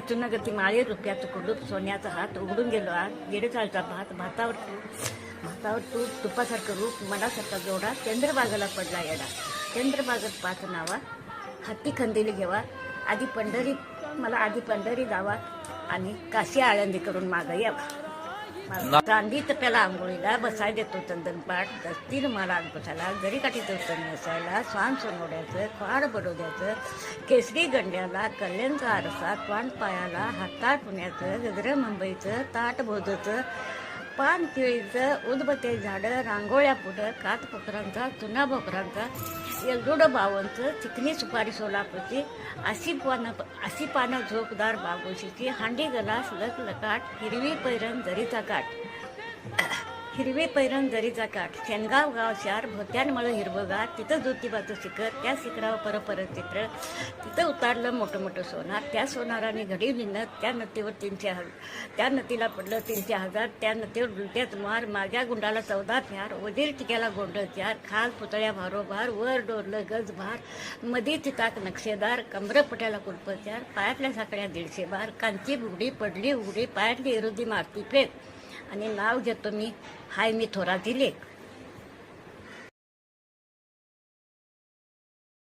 चुनगती माळे रुपयाचं कुलूप सोन्याचा हात उघडून गेलो आज गिडचालचा भात भातावर तूप भातावर तूप तुपासारखं रूप मनासारखा जोडा चंद्रबागेला पडला येडा चंद्रबागत पाच नावा हत्ती खंदिली घेवा आधी पंढरी मला आधी पंढरी जावा आणि काशी आळंदी करून मागं यावा चांदी तप्याला आंघोळीला बसाय देतो चंदनपाठ तीन मला बसायला जरी काठी चौथं नसायला स्वान सोनवड्याचं फाड बडोद्याचं केसरी गंड्याला कल्याणचा आरसा त्वाण पायाला हातात पुण्याचं गजर मुंबईचं ताट भोजचं पान केळीचं उदबत्ते झाडं रांगोळ्या पुढं कातपोखरांचा चुना भोकरांचा एलदोड बावनचं चिकनी सुपारी सोलापूरची अशी पानं अशी पानं झोपदार बागोशीची हांडी गलास लकलकाट हिरवी पैरण जरीचा काठ. हिरवे पैरण दरीचा काठ शेनगाव गाव शार भोत्यांमळ हिरवगार तिथं ज्योतिबाचं शिखर त्या शिखरावर परपर चित्र. तिथं उतारलं मोठं मोठं सोनार त्या सोनाराने घडी लिहिणं त्या नदीवर तीनशे हजार त्या नदीला पडलं तीनशे हजार त्या नदीवर डुलट्यात मार माझ्या गुंडाला चौदा फ्यार वजीर टिक्याला गोंडल चार खाल पुतळ्या भारोभार वर डोरलं गज भार. मधी चिताक नक्षेदार कमर पट्याला कुलपचार पायातल्या साकड्या दीडशे बार कांची बुगडी पडली उघडी पायातली इरुदी मारती फेक आणि नाव घेतो मी. हाय मी थोरा लेख